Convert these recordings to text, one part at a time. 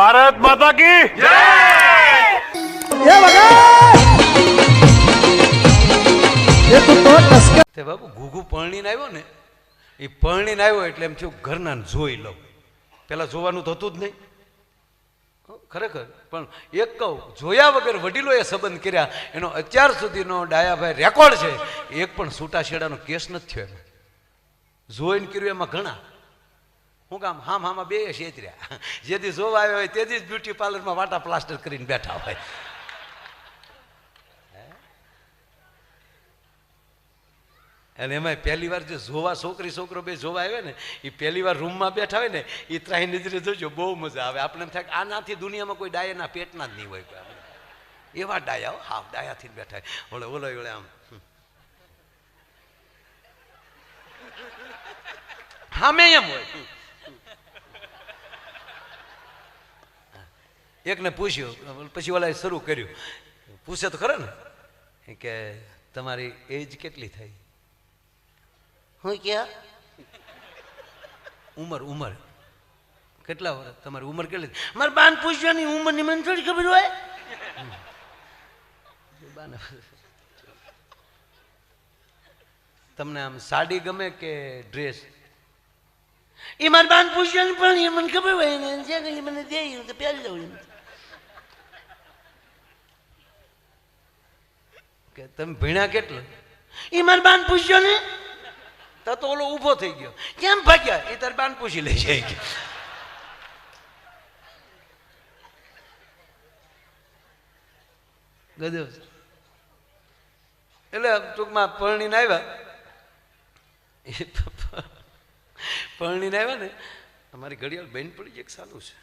ભારત માતા કી એ વગર એ તું તો ટસકા તે બાબુ ઘૂઘું પરણીને આવ્યો ને એ પરણીને આવ્યો એટલે એમ થયું ઘરના જોઈ લઉં. પેલા જોવાનું થતું જ નહીં. ખરેખર. પણ એક કહું જોયા વગર વડીલોએ સંબંધ કર્યા એનો અત્યાર સુધીનો ડાયાભાઈ રેકોર્ડ છે. એક પણ છૂટાછેડાનો કેસ નથી થયો એમાં. જોઈને કર્યું એમાં ઘણા. હું કામ હામ હામાં બે છેતર્યા જેથી જોવા આવ્યો હોય તેથી જ બ્યુટી પાર્લરમાં વાટા પ્લાસ્ટર કરીને બેઠા હોય. અને એમાં પહેલી વાર જે જોવા છોકરી છોકરો બે જોવા આવે ને એ પહેલી વાર રૂમમાં બેઠા હોય ને એ ત્રાહી નજરે જોજો બહુ મજા આવે. આપણે એમ થાય આનાથી દુનિયામાં કોઈ ડાયાના પેટના જ નહીં હોય એવા ડાયા હો, હાવ ડાયાથી બેઠા હોય. ઓલે ઓલે આમ. હમ. સામે એમ હોય. એકને પૂછ્યું પછી ઓલાએ શરૂ કર્યું. પૂછે તો ખરે ને? કે તમારી એજ કેટલી થઈ? હું ક્યાં? ઉંમર ઉંમર. કેટલા વર્ષ તમારી ઉંમર કેટલી મારે બાન પૂછવાની ઉંમરની મને થોડી ખબર હોય. બાને તમને આમ સાડી ગમે કે ડ્રેસ? એ મારી બાન પૂછવાની પણ એ મને ખબર હોય ને જે કે મને દે તો પહેરી લઉં કે તમે ભીણા કેટલા? એ મારે બાન પૂછ્યો ને? તો તો ઓલો ઊભો થઈ ગયો. કેમ ભાગ્યા? એ તાર બાન પૂછી લે છે કે. એટલે ટૂંકમાં પરણીને આવ્યા. પરણીને આવ્યા ને અમારી ઘડિયાળ બેન પડી જાય સાલું છે?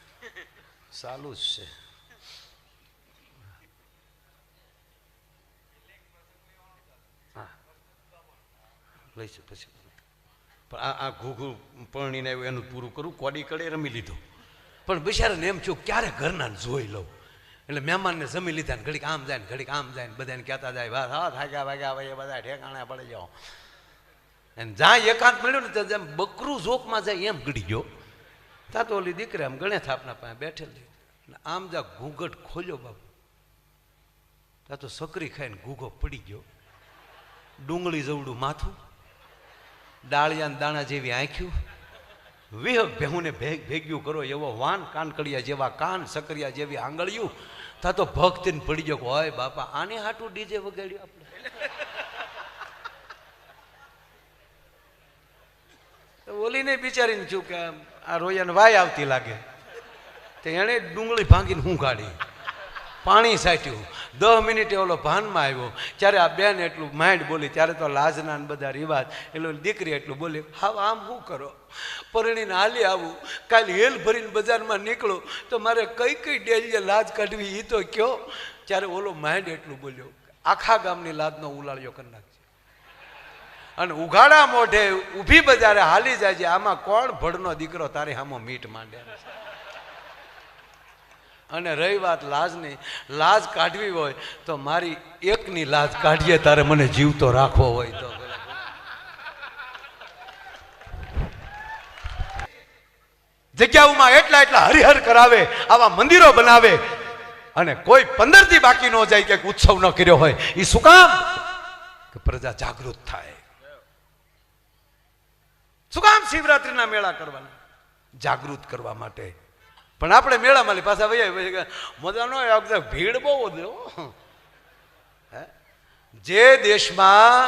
સાલું જ છે. લઈશું પછી પણ આ આ ઘૂઘું પરણીને આવ્યું એનું પૂરું કરું, કોડી કડે રમી લીધું. પણ બિચારાને એમ છું ક્યારે ઘરના જોઈ લઉં? એટલે મહેમાનને જમી લીધા ને ઘડીક આમ જાય ને, ઘડીક આમ જાય ને, બધાને કહેતા જાય, વાહ, હા, થાક્યા, વાગ્યા ભાઈ બધા ઠેકાણા પડી જાઓ. અને જ્યાં એકાંત મળ્યું ને, ત્યાં બકરું જોકમાં જાય એમ ગળી ગયો. ત્યાં તો ઓલી દીકરી આમ ગણે થાપના પાસે બેઠેલી. આમ જા ઘૂંઘટ ખોલ્યો બાપુ. તા તો સકરી ખાઈને ઘૂઘો પડી ગયો. ડુંગળી જવડું માથું. ડાળિયા દાણા જેવી આંખ્યું. વિહ ભેહુને ભેગ ભેગ્યું કરો એવો વાન કાનકડિયા જેવા કાન સકરિયા જેવી આંગળિયું. તા તો ભક્તિને પડી ગયો હોય બાપા, આને હાટું ડીજે વગાડ્યું આપણે? ઓલીને બિચારીને છું કે આ રોયાને વાય આવતી લાગે. તો એણે ડુંગળી ભાંગીને હું કાઢી પાણી સાટ્યું દસ મિનિટે ઓલો ભાનમાં આવ્યો. ત્યારે આ બેન એટલું માઇન્ડ બોલી, ત્યારે તો લાજના બધા રિવાજ. એટલે દીકરી એટલું બોલી હા આમ શું કરો? પરણીને હાલી આવું. કાલે હેલ ભરીને બજારમાં નીકળો. તો મારે કઈ કઈ ડેલીએ લાજ કાઢવી એ તો કયો. ત્યારે ઓલો માઇન્ડ એટલું બોલ્યો, આખા ગામની લાજનો ઉલાળ્યો કરી નાખજે. અને ઉઘાડા મોઢે ઊભી બજારે હાલી જાય છે આમાં કોણ ભડનો દીકરો તારે હામો મીટ માંડે? અને રહી વાત લાજની, લાજ કાઢવી હોય તો મારી એકની લાજ કાઢીએ, તારે મને જીવતો રાખવો હોય તો. જગ્યાઓમાં એટલા એટલા હરિહર કરાવે, આવા મંદિરો બનાવે, અને કોઈ પંદરથી બાકી ન જાય કે ઉત્સવ ન કર્યો હોય એ શું કામ? કે પ્રજા જાગૃત થાય. શું કામ શિવરાત્રિના મેળા કરવાના? જાગૃત કરવા માટે. પણ આપણે મેળામાં પાછા વૈયા પછી મજાનો આવે ભીડ બહુ વધે? જે દેશમાં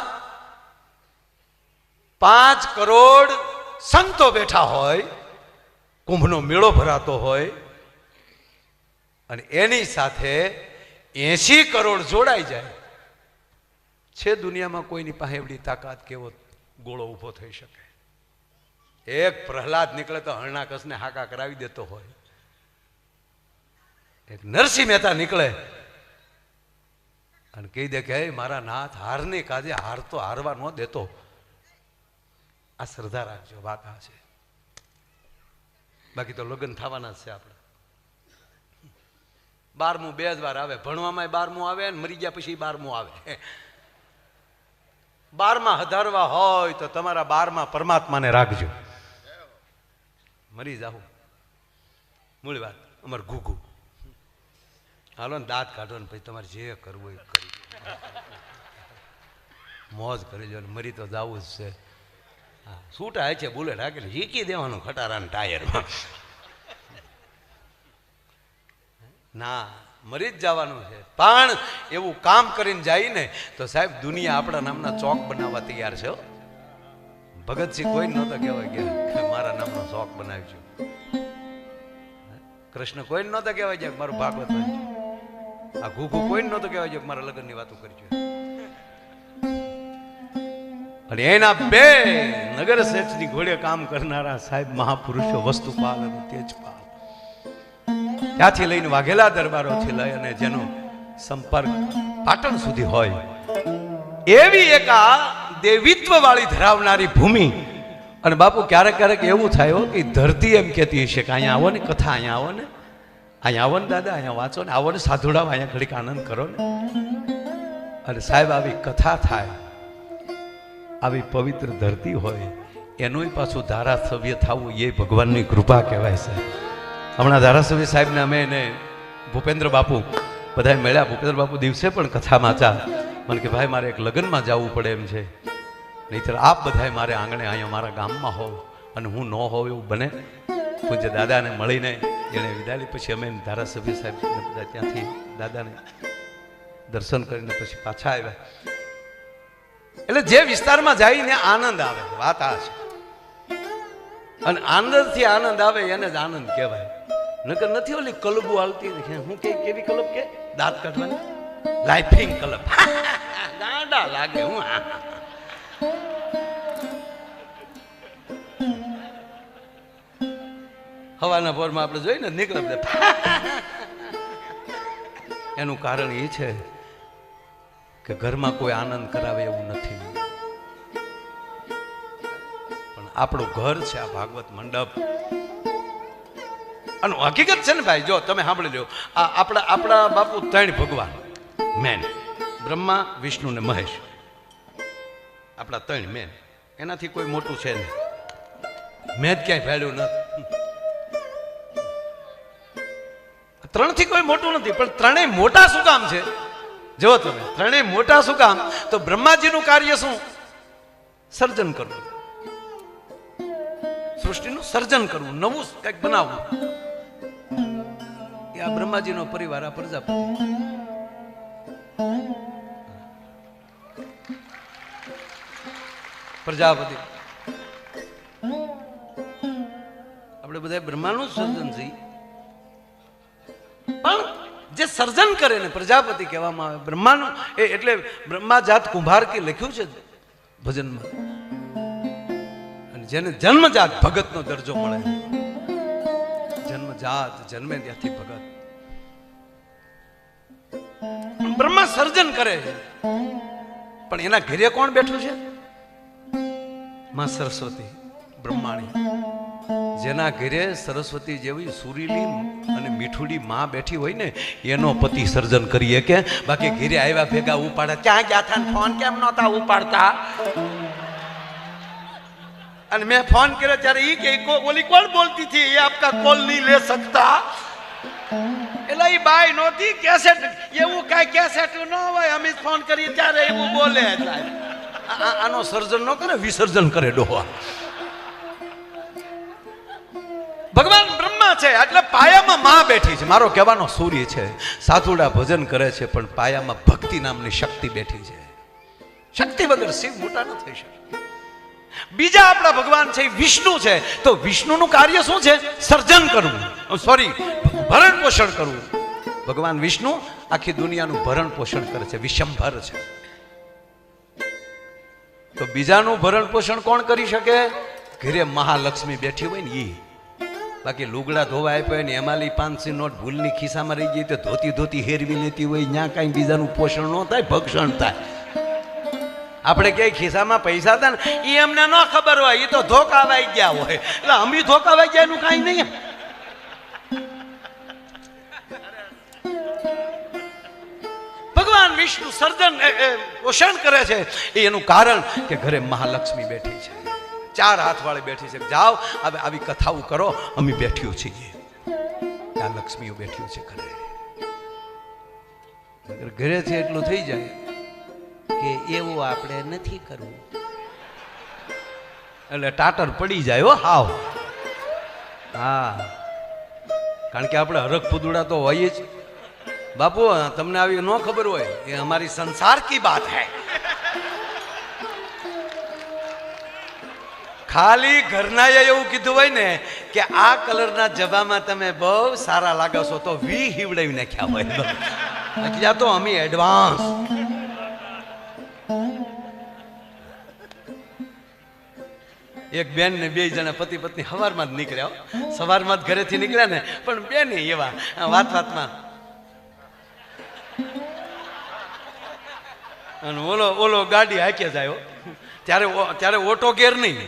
પાંચ કરોડ સંતો બેઠા હોય, કુંભનો મેળો ભરાતો હોય, અને એની સાથે એસી કરોડ જોડાઈ જાય, છે દુનિયામાં કોઈની પાસે એવડી તાકાત કેવો ગોળો ઊભો થઈ શકે? એક પ્રહલાદ નીકળે તો હરણાકસને હાકા કરાવી દેતો હોય. એક નરસિંહ મહેતા નીકળે અને કહી દે કે, "હે, મારા નાથ, હારની કાજે હાર તો હારવા ન દેતો. આ શ્રદ્ધા રાખજો, વાત આ છે. બાકી તો લગ્ન થવાના જ છે આપણે. બારમું બે જ વાર આવે. ભણવામાં બારમું આવે ને મરી ગયા પછી બારમું આવે. બારમાં હધારવા હોય તો તમારા બારમાં પરમાત્માને રાખજો. મરી જાઓ. મૂળ વાત, અમારે ઘૂઘું. હાલો ને દાંત કાઢો ને પછી તમારે જે કરવું એ કરી મોજ કરી લો મરી તો જવું જ છે. હા હોય છે બુલેટ હાકેલી ઝીકી દેવાનું ખટારાના ટાયરમાં. ના, મરી જ જવાનું છે. પણ એવું કામ કરીને જાય ને તો સાહેબ દુનિયા આપણા નામના ચોક બનાવવા તૈયાર છે ભગતસિંહ કોઈ નહોતો કહેવાય કે મારા નામનો ચોક બનાવ્યો કૃષ્ણ કોઈ નહોતો કહેવાય છે કે મારું ભાગવત વાંચ્યું. આ ઘૂઘુ કોઈ નહોતો કહેવાય કે મારા લગ્નની વાતો કરજો અને એના બે નગર શેઠની ઘોડે કામ કરનારા સાહેબ મહાપુરુષો વસ્તુપાલ અને તેજપાલ. ત્યાંથી લઈને વાઘેલા દરબારોથી લઈ અને જેનો સંપર્ક પાટણ સુધી હોય, એવી એક દેવિત્વ વાળી ધરાવનારી ભૂમિ. અને બાપુ ક્યારેક ક્યારેક એવું થાય કે ધરતી એમ કહેતી હશે કે અહીંયા આવો ને, કથા અહીંયા આવો ને. અહીંયા આવો ને દાદા, અહીંયા વાંચો ને, આવો ને સાધુડાવ અહીંયા ઘડીક આનંદ કરો ને. અને સાહેબ, આવી કથા થાય, આવી પવિત્ર ધરતી હોય એનુંય પાછું ધારાસભ્ય થવું એ ભગવાનની કૃપા કહેવાય છે. હમણાં ધારાસભ્ય સાહેબને અમે એને ભૂપેન્દ્ર બાપુ બધા મળ્યા. ભૂપેન્દ્ર બાપુ દિવસે પણ કથા વાંચા. મને કે, ભાઈ, મારે એક લગ્નમાં જવું પડે એમ છે. નહીતર આપ બધાએ મારે આંગણે અહીંયા મારા ગામમાં હોવ અને હું ન હોઉં એવું બને. પૂજ્ય દાદાને મળીને એણે વિદાય પછી અમે ધારાસભ્ય સાહેબ ત્યાંથી દાદાને દર્શન કરીને પછી પાછા આવ્યા. એટલે જે વિસ્તારમાં જઈને આનંદ આવે, વાત આ છે. અને આનંદથી આનંદ આવે એને જ આનંદ કહેવાય. નકર નથી ઓલી કલબુ હાલતી હું કે, કેવી કલબ કે? દાંત કાઢવાની? લાઇફિંગ કલબ. ગાંડા લાગે હું. હવાના ભોરમાં આપણે જોઈને નીકળે એનું કારણ એ છે કે ઘરમાં કોઈ આનંદ કરાવે એવું નથી. પણ આપણું ઘર છે આ ભાગવત મંડપ. અને હકીકત છે ને ભાઈ જો તમે સાંભળી લો આ આપણા આપણા બાપુ ત્રણ ભગવાન. મેન. બ્રહ્મા વિષ્ણુ ને મહેશ. આપણા ત્રણ મેન. એનાથી કોઈ મોટું છે નહીં. મેં જ ક્યાંય ફેડ્યું નથી. ત્રણથી કોઈ મોટું નથી, પણ ત્રણેય મોટા શું કામ છે? જો તમે, ત્રણેય મોટા શું કામ? તો બ્રહ્માજીનું કાર્ય શું? સર્જન કરવું. સૃષ્ટિનું સર્જન કરવું, નવું કંઈક બનાવવું. એ આ બ્રહ્માજીનો પરિવાર, આ પ્રજાપતિ. પ્રજાપતિ. આપણે બધા બ્રહ્માનું સર્જન પણ જે સર્જન કરે ને, પ્રજાપતિ કહેવામાં આવે, બ્રહ્માનું, એ એટલે કુંભાર કે લખ્યું છે ભજનમાં. અને જેને જન્મજાત ભગતનો દરજ્જો મળે. જન્મજાત, જન્મે ત્યાંથી ભગત. બ્રહ્મા સર્જન કરે છે. પણ એના ઘેરે કોણ બેઠું છે? માં સરસ્વતી, બ્રહ્માણી. જેના ઘરે સરસ્વતી જેવી સુરીલી અને મીઠુડી માં બેઠી હોય ને, એનો પતિ સર્જન કરીએ કે બાકી ઘરે આવ્યા ભેગા ઉપાડે. ક્યાં ગયા હતા ફોન કેમ નતા ઉપાડતા? અને મેં ફોન કર્યો ત્યારે એ કે ઓલી કોણ બોલતી હતી? એ આપકા કોલ નહીં લે શકતા એટલે એ બાઈ નહોતી કેસેટ એવું કાંઈ કેસેટ ન હોય, અમે ફોન કરીએ ત્યારે એવું બોલે આનો સર્જન ન કરે, વિસર્જન કરે ડોહા. ભગવાન બ્રહ્મા છે, એટલે પાયામાં માં બેઠી છે. મારો કહેવાનો સૂર્ય છે, સાધુડા ભજન કરે છે, પણ પાયામાં ભક્તિ નામની શક્તિ બેઠી છે. શક્તિ વગર શિવ મોટા ન થઈ શકે. બીજા આપણા ભગવાન છે વિષ્ણુ છે. તો વિષ્ણુનું કાર્ય શું છે? સર્જન કરવું. સોરી ભરણ પોષણ કરવું. ભગવાન વિષ્ણુ આખી દુનિયાનું ભરણ પોષણ કરે છે, વિષમભર છે. તો બીજાનું ભરણ પોષણ કોણ કરી શકે? ઘરે મહાલક્ષ્મી બેઠી હોય ને ઈ. બાકી લુગડા ધોવા આપ્યો ને એમાં પાંચસી નોટ ભૂલની ખિસ્સામાં રહી ગઈ તો ધોતી ધોતી હેરવી લેતી હોય ત્યાં કાંઈ બીજાનું પોષણ ન થાય, ભક્ષણ થાય. આપણે ક્યાંય ખિસ્સામાં પૈસા હતા ને એ અમને ન ખબર હોય એ તો ધોકાવાઈ ગયા હોય. એટલે ધોકા ધોકાવાઈ ગયા એનું કાંઈ નહીં ભગવાન વિષ્ણુ સર્જન પોષણ કરે છે. એનું કારણ કે ઘરે મહાલક્ષ્મી બેઠી છે. ચાર હાથ વાળી બેઠી છે. જાઓ, હવે આવી કથાઓ કરો. અમે બેઠ્યું છીએ. આ લક્ષ્મીઓ બેઠ્યું છે ઘરે. ઘરેથી એટલું થઈ જાય કે એવું આપણે નથી કરવું. એટલે ટાટર પડી જાય હો, હાવ. હા. કારણ કે આપણે હરખ ફુદુડા તો હોઈએ જ બાપુ તમને આવી ન ખબર હોય, એ અમારી સંસાર કી બાત હૈ. ખાલી ઘરનાએ એવું કીધું હોય ને કે આ કલરના જબામાં તમે બહુ સારા લાગો છો, તો વી હિવડાવી નાખ્યા હોય. અત્યારે તો અમે એડવાન્સ એક બેન ને બે જણા પતિ પત્ની સવારમાં જ નીકળ્યા સવારમાં જ ઘરેથી નીકળ્યા ને, પણ બે ને એવા વાત વાતમાં. અને ઓલો ઓલો ગાડી હાકે જાય ત્યારે ત્યારે ઓટો ગેર નહીં.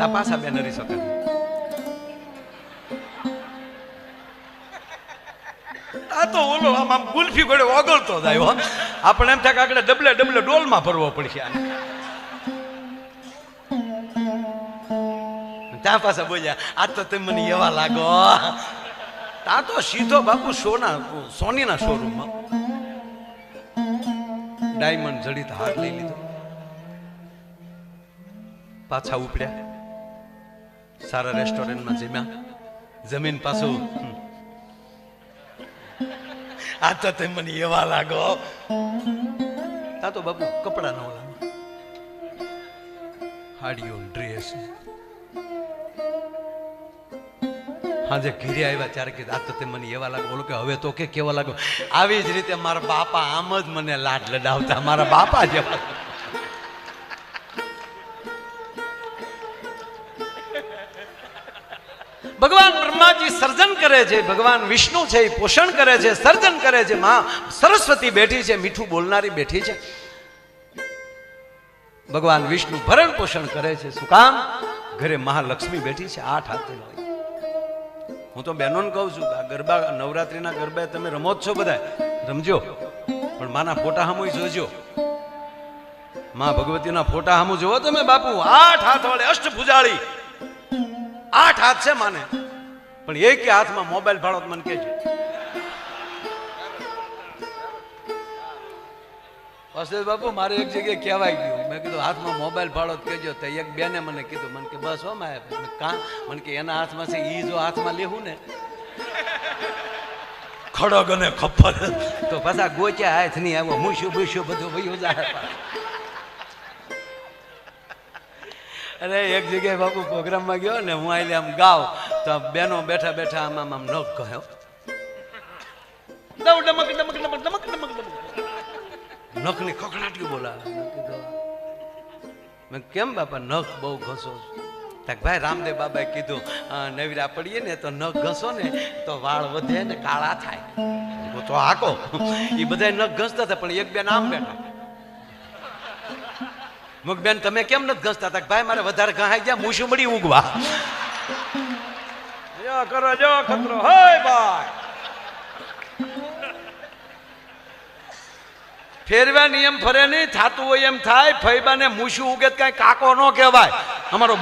આ પાછા બે નરી શકે આ તો ઓલો આમ આમ ગુલ્ફી ગોળે ઓગળતો જાય આપણે એમ થાય કે આગળ ડબલે ડબલે ડોલમાં ભરવો પડશે ત્યાં પાછા બોલ્યા, આ તો તમે મને એવા લાગો. ત્યાં તો સીધો બાપુ સોના, સોનીના શોરૂમમાં ડાયમંડ જડિત હાર લઈ લીધો. પાછા ઉપડ્યા. સારા રેસ્ટોરન્ટમાં જમ્યા. જમીન પાછું. આ તો તે મને એવા લાગો. આ તો બાપુ કપડા નો ઓલા હાડીઓ ડ્રેસ આજે ઘેરે આવ્યા ત્યારે કે આ તો તે મને એવા લાગો. ઓલો કે, હવે તો કે કેવા લાગો? આવી જ રીતે મારા બાપા આમ જ મને લાડ લડાવતા. મારા બાપા જેવા. કરે છે, ભગવાન વિષ્ણુ છે, એ પોષણ કરે છે, સર્જન કરે છે, માં સરસ્વતી બેઠી છે, મીઠું બોલનારી બેઠી છે. ભગવાન વિષ્ણુ ભરણ પોષણ કરે છે, શું કામ? ઘરે મહાલક્ષ્મી બેઠી છે, આઠ હાથે હું તો બહેનોને કહું છું કે આ ગરબા નવરાત્રીના ગરબા તમે રમો જ છો બધા રમજો. પણ માના ફોટા સામું જોજો. માં ભગવતીના ફોટા સામુ જોવો તમે બાપુ. આઠ હાથ વાળે અષ્ટભુજાળી. આઠ હાથ છે માને. પણ એક હાથમાં મોબાઈલ ફાળો મને કેજો વાસુદેવ બાપુ મારે એક જગ્યાએ કહેવાય ગયું. મેં કીધું હાથમાં મોબાઈલ ફાળો કહેજો. કેજો તો એક બેને મને કીધું મને કે બસ હો માય કા કાં મને કે એના હાથમાં છે એ જો હાથમાં લેવું ને. ખડગ અને ખપ્પર. તો પાછા ગોચ્યા હાથ નહીં આવ્યો મૂસ્યું બૂસ્યું બધું ભયું જાય અરે એક જગ્યાએ બાપુ પ્રોગ્રામમાં ગયો ને હું આઈને આમ ગાવ. તો બેનો બેઠા બેઠા આમ આમ નખ કહ્યો દવ ડમક ડમક ડમક ડમક ડમક ડમક નખની ખખડાટી બોલાવે. મેં મેં કેમ બાપા નખ બહુ ઘસો તક ભાઈ રામદેવ બાબાએ કીધું "અ, નવરા પડીએ ને તો નખ ઘસો ને તો વાળ વધે ને કાળા થાય. તો હાકો એ બધા નખ ઘસતા હતા પણ એક બેન આમ બેઠા. મુક બેન તમે કેમ નથી ઘસતા? હતા ભાઈ મારે વધારે ઘાઈ ગયા મૂછું મળી ઉગવા. જો કરો, જો ભાઈ. ફેરવા નિયમ ફરે નહીં, થતું હોય એમ થાય, ફૈબાને મૂછું ઉગે કઈ કાકો ન કહેવાય. અમારો